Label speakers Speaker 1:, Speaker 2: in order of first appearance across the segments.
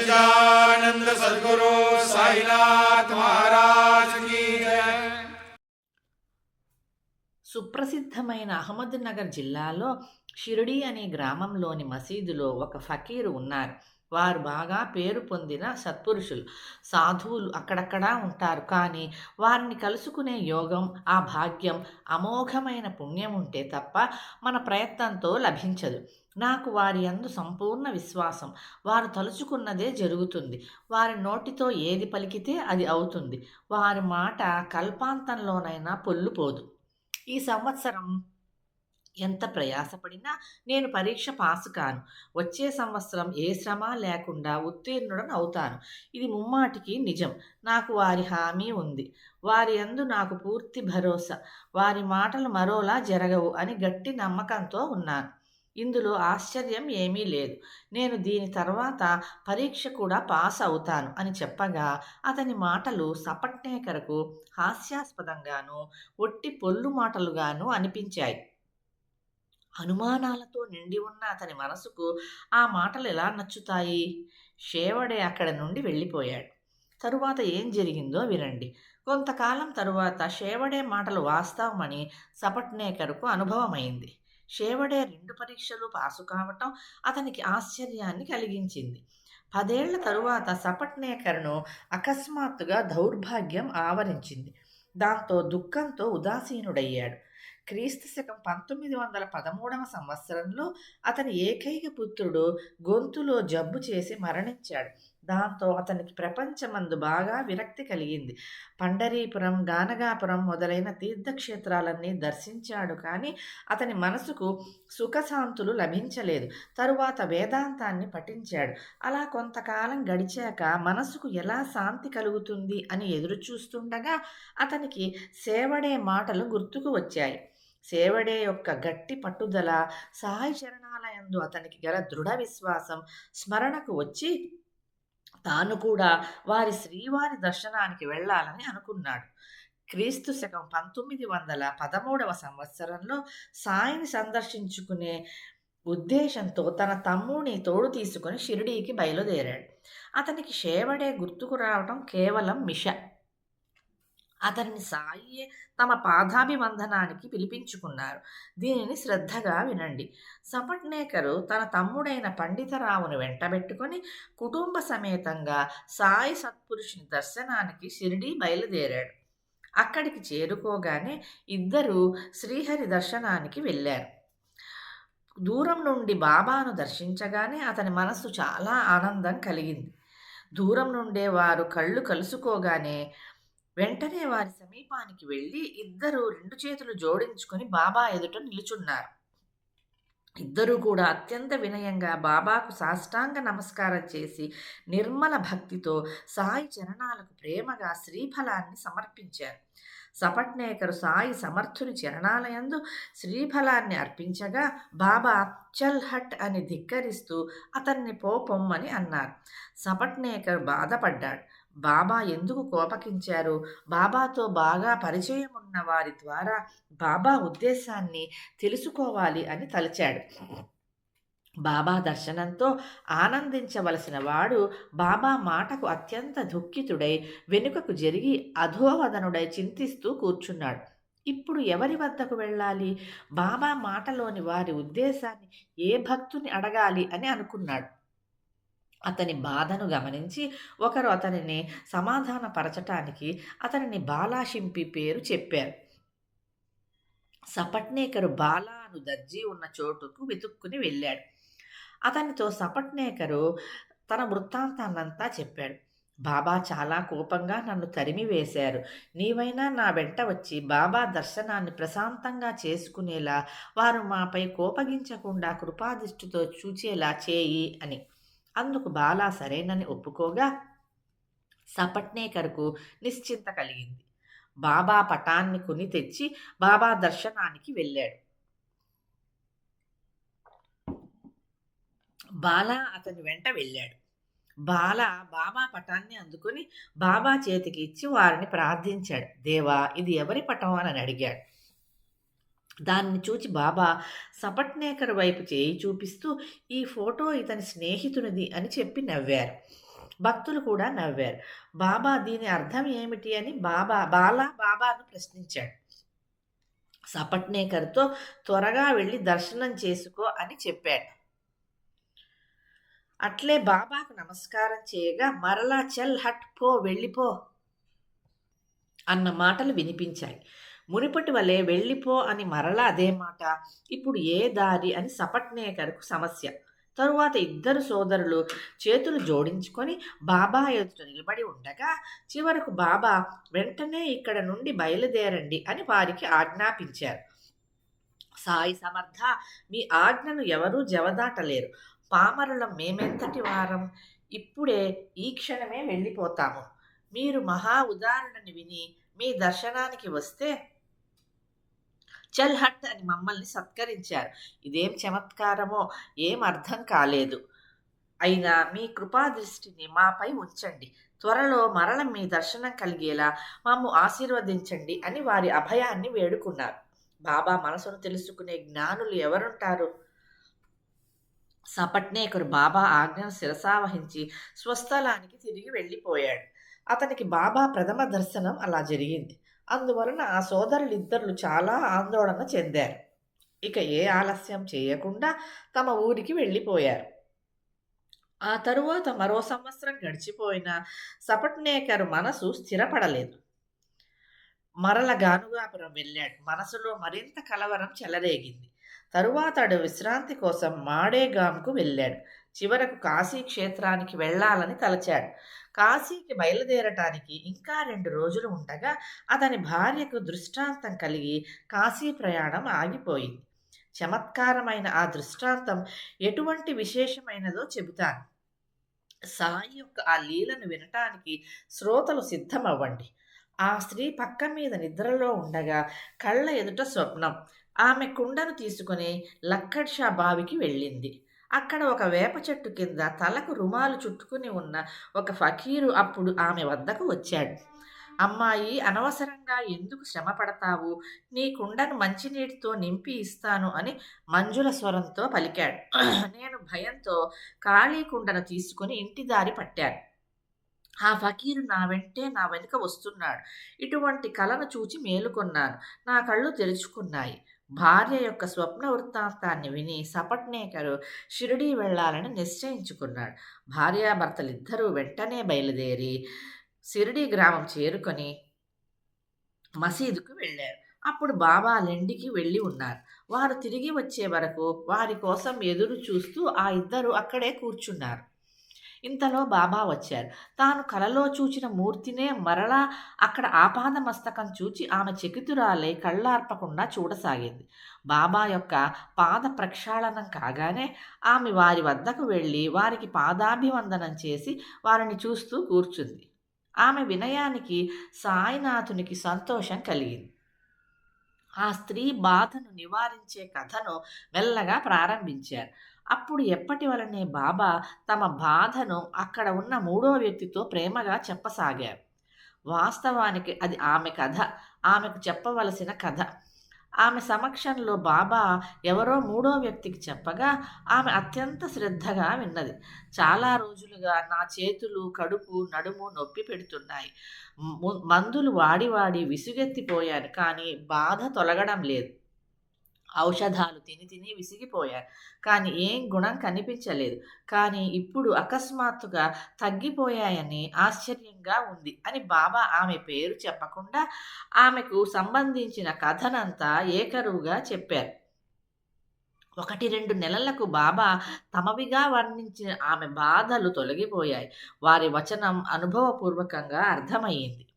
Speaker 1: सच्चिदानंद सदगुरु साईनाथ महाराज की जय
Speaker 2: సుప్రసిద్ధమైన అహ్మద్నగర్ జిల్లాలో షిరిడి అనే గ్రామంలోని మసీదులో ఒక ఫకీరు ఉన్నారు వారు బాగా పేరు పొందిన సత్పురుషులు. సాధువులు అక్కడక్కడా ఉంటారు. కానీ వారిని కలుసుకునే యోగం ఆ భాగ్యం అమోఘమైన పుణ్యం ఉంటే తప్ప మన ప్రయత్నంతో లభించదు. నాకు వారి అందు సంపూర్ణ విశ్వాసం. వారు తలుచుకున్నదే జరుగుతుంది. వారి నోటితో ఏది పలికితే అది అవుతుంది. వారి మాట కల్పాంతంలోనైనా పొల్లుపోదు. ఈ సంవత్సరం ఎంత ప్రయాసపడినా నేను పరీక్ష పాసు కాను. వచ్చే సంవత్సరం ఏ శ్రమ లేకుండా ఉత్తీర్ణుడని అవుతాను. ఇది ముమ్మాటికి నిజం. నాకు వారి హామీ ఉంది. వారి అందు నాకు పూర్తి భరోసా. వారి మాటలు మరోలా జరగవు అని గట్టి నమ్మకంతో ఉన్నాను. ఇందులో ఆశ్చర్యం ఏమీ లేదు. నేను దీని తర్వాత పరీక్ష కూడా పాస్ అవుతాను అని చెప్పగా అతని మాటలు సపట్నేకరకు హాస్యాస్పదంగాను ఒట్టి పొల్లు మాటలుగాను అనిపించాయి. అనుమానాలతో నిండి ఉన్న అతని మనసుకు ఆ మాటలు ఎలా నచ్చుతాయి? షేవడే అక్కడి నుండి వెళ్ళిపోయాడు. తరువాత ఏం జరిగిందో వినండి. కొంతకాలం తరువాత షేవడే మాటలు వాస్తవమని సపట్నేకర్కు అనుభవమైంది. షేవడే రెండు పరీక్షలు పాసు కావటం అతనికి ఆశ్చర్యాన్ని కలిగించింది. పదేళ్ళ తరువాత సపట్నేకర్ను అకస్మాత్తుగా దౌర్భాగ్యం ఆవరించింది. దాంతో దుఃఖంతో ఉదాసీనుడయ్యాడు. క్రీస్తు శకం పంతొమ్మిది వందల పదమూడవ సంవత్సరంలో అతని ఏకైక పుత్రుడు గొంతులో జబ్బు చేసి మరణించాడు. దాంతో అతనికి ప్రపంచమందు బాగా విరక్తి కలిగింది. పండరీపురం గానగాపురం మొదలైన తీర్థక్షేత్రాలన్నీ దర్శించాడు కానీ అతని మనసుకు సుఖశాంతులు లభించలేదు. తరువాత వేదాంతాన్ని పఠించాడు. అలా కొంతకాలం గడిచాక మనసుకు ఎలా శాంతి కలుగుతుంది అని ఎదురుచూస్తుండగా అతనికి సేవడే మాటలు గుర్తుకు వచ్చాయి. సేవడే యొక్క గట్టి పట్టుదల సహాయ చరణాలయందు అతనికి గల దృఢ విశ్వాసం స్మరణకు వచ్చి తాను కూడా వారి శ్రీవారి దర్శనానికి వెళ్ళాలని అనుకున్నాడు. క్రీస్తు శకం పంతొమ్మిది వందల పదమూడవ సంవత్సరంలో సాయిని సందర్శించుకునే ఉద్దేశంతో తన తమ్ముని తోడు తీసుకుని షిరిడీకి బయలుదేరాడు. అతనికి షేవడే గుర్తుకు రావటం కేవలం మిష. అతనిని సాయియే తమ పాదాభివందనానికి పిలిపించుకున్నారు. దీనిని శ్రద్ధగా వినండి. సపట్నేకరు తన తమ్ముడైన పండితరావును వెంటబెట్టుకొని కుటుంబ సమేతంగా సాయి సత్పురుషుని దర్శనానికి షిరిడీ బయలుదేరాడు. అక్కడికి చేరుకోగానే ఇద్దరూ శ్రీహరి దర్శనానికి వెళ్ళారు. దూరం నుండి బాబాను దర్శించగానే అతని మనస్సు చాలా ఆనందం కలిగింది. దూరం నుండే వారు కళ్ళు కలుసుకోగానే వెంటనే వారి సమీపానికి వెళ్ళి ఇద్దరు రెండు చేతులు జోడించుకొని బాబా ఎదుట నిలుచున్నారు. ఇద్దరూ కూడా అత్యంత వినయంగా బాబాకు సాష్టాంగ నమస్కారం చేసి నిర్మల భక్తితో సాయి చరణాలకు ప్రేమగా శ్రీఫలాన్ని సమర్పించారు. సపట్నేకరు సాయి సమర్థుని చరణాలయందు శ్రీఫలాన్ని అర్పించగా బాబా చల్ హట్ అని ధిక్కరిస్తూ అతన్ని పోపొమ్మని అన్నారు. సపట్నేకర్ బాధపడ్డాడు. బాబా ఎందుకు కోపకించారు బాబాతో బాగా పరిచయం ఉన్న వారి ద్వారా బాబా ఉద్దేశాన్ని తెలుసుకోవాలి అని తలచాడు. బాబా దర్శనంతో ఆనందించవలసిన వాడు బాబా మాటకు అత్యంత దుఃఖితుడై వెనుకకు జరిగి అధోవదనుడై చింతిస్తూ కూర్చున్నాడు. ఇప్పుడు ఎవరి వద్దకు వెళ్ళాలి? బాబా మాటలోని వారి ఉద్దేశాన్ని ఏ భక్తుని అడగాలి అని అనుకున్నాడు. అతని బాధను గమనించి ఒకరు అతనిని సమాధానపరచటానికి అతనిని బాలాషింపి పేరు చెప్పారు. సపట్నేకరు బాలా అను దర్జీ ఉన్న చోటుకు వెతుక్కుని వెళ్ళాడు. అతనితో సపట్నేకరు తన వృత్తాంతాన్నంతా చెప్పాడు. బాబా చాలా కోపంగా నన్ను తరిమి వేశారు నీవైనా నా వెంట వచ్చి బాబా దర్శనాన్ని ప్రశాంతంగా చేసుకునేలా వారు మాపై కోపగించకుండా కృపాదిష్టితో చూచేలా చేయి అని అందుకు బాలా సరేనని ఒప్పుకోగా సపట్నేకర్కు నిశ్చింత కలిగింది. బాబా పటాన్ని కొని తెచ్చి బాబా దర్శనానికి వెళ్ళాడు. బాలా అతని వెంట వెళ్ళాడు. బాల బాబా పటాన్ని అందుకుని బాబా చేతికి ఇచ్చి వారిని ప్రార్థించాడు. దేవా ఇది ఎవరి పటం? అని అడిగాడు. దాన్ని చూచి బాబా సపట్నేకర్ వైపు చేయి చూపిస్తూ ఈ ఫోటో ఇతని స్నేహితునిది అని చెప్పి నవ్వారు. భక్తులు కూడా నవ్వారు. బాబా దీని అర్థం ఏమిటి అని బాబా బాలా బాబాను ప్రశ్నించాడు. సపట్నేకర్తో త్వరగా వెళ్ళి దర్శనం చేసుకో అని చెప్పాడు. అట్లే బాబాకు నమస్కారం చేయగా మరలా చల్ హట్ పో వెళ్ళిపో అన్న మాటలు వినిపించాయి. మునిపటి వలె వెళ్ళిపో అని మరలా అదే మాట. ఇప్పుడు ఏ దారి అని సపట్నేకర్కు సమస్య. తరువాత ఇద్దరు సోదరులు చేతులు జోడించుకొని బాబా ఎదుట నిలబడి ఉండగా చివరకు బాబా వెంటనే ఇక్కడ నుండి బయలుదేరండి అని వారికి ఆజ్ఞాపించారు. సాయి సమర్థ మీ ఆజ్ఞను ఎవరూ జవదాటలేరు. పామరులం మేమెంతటి వారం ఇప్పుడే ఈ క్షణమే వెళ్ళిపోతాము. మీరు మహా ఉదాహరణని విని మీ దర్శనానికి వస్తే చల్ హట్ అని మమ్మల్ని సత్కరించారు. ఇదేం చమత్కారమో ఏం అర్థం కాలేదు. అయినా మీ కృపా దృష్టిని మాపై ఉంచండి. త్వరలో మరణం మీ దర్శనం కలిగేలా మమ్ము ఆశీర్వదించండి అని వారి అభయాన్ని వేడుకున్నారు. బాబా మనసును తెలుసుకునే జ్ఞానులు ఎవరుంటారు? సపట్నేకరు బాబా ఆజ్ఞను శిరసావహించి స్వస్థలానికి తిరిగి వెళ్ళిపోయాడు. అతనికి బాబా ప్రథమ దర్శనం అలా జరిగింది. అందువలన ఆ సోదరులిద్దరు చాలా ఆందోళన చెందారు. ఇక ఏ ఆలస్యం చేయకుండా తమ ఊరికి వెళ్ళిపోయారు. ఆ తరువాత మరో సంవత్సరం గడిచిపోయినా సపట్నేకర్ మనసు స్థిరపడలేదు. మరల గానుగాపురం వెళ్ళాడు. మనసులో మరింత కలవరం చెలరేగింది. తరువాత అడు విశ్రాంతి కోసం మాడేగాంకు వెళ్ళాడు. చివరకు కాశీ క్షేత్రానికి వెళ్ళాలని తలచాడు. కాశీకి బయలుదేరటానికి ఇంకా రెండు రోజులు ఉండగా అతని భార్యకు దృష్టాంతం కలిగి కాశీ ప్రయాణం ఆగిపోయింది. చమత్కారమైన ఆ దృష్టాంతం ఎటువంటి విశేషమైనదో చెబుతాను. సాయి యొక్క ఆ లీలను వినటానికి శ్రోతలు సిద్ధమవ్వండి. ఆ స్త్రీ పక్క మీద నిద్రలో ఉండగా కళ్ళ ఎదుట స్వప్నం. ఆమె కుండను తీసుకుని లక్కడ్ షా బావికి వెళ్ళింది. అక్కడ ఒక వేప చెట్టు కింద తలకు రుమాలు చుట్టుకుని ఉన్న ఒక ఫకీరు అప్పుడు ఆమె వద్దకు వచ్చాడు. అమ్మాయి అనవసరంగా ఎందుకు శ్రమ పడతావు? నీ కుండను మంచినీటితో నింపి ఇస్తాను అని మంజుల స్వరంతో పలికాడు. నేను భయంతో ఖాళీ కుండను తీసుకుని ఇంటి దారి పట్టాను. ఆ ఫకీరు నా వెంటే నా వెనుక వస్తున్నాడు. ఇటువంటి కలను చూచి మేలుకొన్నాను. నా కళ్ళు తెరుచుకున్నాయి. భార్య యొక్క స్వప్న వృత్తాంతాన్ని విని సపట్నేకరు షిరిడీ వెళ్ళాలని నిశ్చయించుకున్నాడు. భార్యాభర్తలిద్దరూ వెంటనే బయలుదేరి షిరిడీ గ్రామం చేరుకొని మసీదుకు వెళ్ళారు. అప్పుడు బాబా లెండికి వెళ్ళి ఉన్నారు. వారు తిరిగి వచ్చే వరకు వారి కోసం ఎదురు చూస్తూ ఆ ఇద్దరు అక్కడే కూర్చున్నారు. ఇంతలో బాబా వచ్చారు. తాను కలలో చూచిన మూర్తినే మరలా అక్కడ ఆపాద మస్తకం చూచి ఆమె చకితురాలై కళ్ళార్పకుండా చూడసాగింది. బాబా యొక్క పాద ప్రక్షాళనం కాగానే ఆమె వారి వద్దకు వెళ్ళి వారికి పాదాభివందనం చేసి వారిని చూస్తూ కూర్చుంది. ఆమె వినయానికి సాయినాథునికి సంతోషం కలిగింది. ఆ స్త్రీ బాధను నివారించే కథను మెల్లగా ప్రారంభించారు. అప్పుడు ఎప్పటి వలనే బాబా తమ బాధను అక్కడ ఉన్న మూడో వ్యక్తితో ప్రేమగా చెప్పసాగారు. వాస్తవానికి అది ఆమె కథ ఆమెకు చెప్పవలసిన కథ. ఆమె సమక్షంలో బాబా ఎవరో మూడో వ్యక్తికి చెప్పగా ఆమె అత్యంత శ్రద్ధగా విన్నది. చాలా రోజులుగా నా చేతులు కడుపు నడుము నొప్పి పెడుతున్నాయి. మందులు వాడి వాడి విసుగెత్తిపోయాను కానీ బాధ తొలగడం లేదు. ఔషధాలు తిని తిని విసిగిపోయారు కానీ ఏం గుణం కనిపించలేదు. కానీ ఇప్పుడు అకస్మాత్తుగా తగ్గిపోయాయని ఆశ్చర్యంగా ఉంది అని బాబా ఆమె పేరు చెప్పకుండా ఆమెకు సంబంధించిన కథనంతా ఏకరువుగా చెప్పారు. ఒకటి రెండు నెలలకు బాబా తమవిగా వర్ణించిన ఆమె బాధలు తొలగిపోయాయి. వారి వచనం అనుభవపూర్వకంగా అర్థమయ్యింది.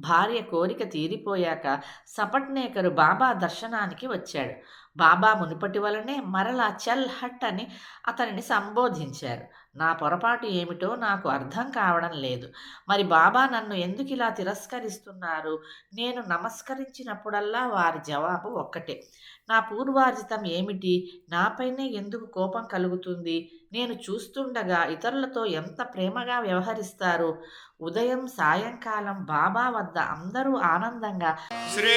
Speaker 2: భార్య కోరిక తీరిపోయాక సపట్నేకరు బాబా దర్శనానికి వచ్చాడు. బాబా మునుపటి వలనే మరలా చల్ హట్ అని అతనిని సంబోధించారు. నా పొరపాటు ఏమిటో నాకు అర్థం కావడం లేదు. మరి బాబా నన్ను ఎందుకు ఇలా తిరస్కరిస్తున్నారు? నేను నమస్కరించినప్పుడల్లా వారి జవాబు ఒక్కటే. నా పూర్వార్జితం ఏమిటి? నాపైనే ఎందుకు కోపం కలుగుతుంది? నేను చూస్తుండగా ఇతరులతో ఎంత ప్రేమగా వ్యవహరిస్తారు? ఉదయం సాయంకాలం బాబా వద్ద అందరూ ఆనందంగా
Speaker 1: శ్రీ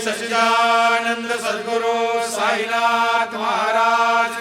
Speaker 1: సచిదానంద సద్గురు సాయినాథ్ మహారాజ్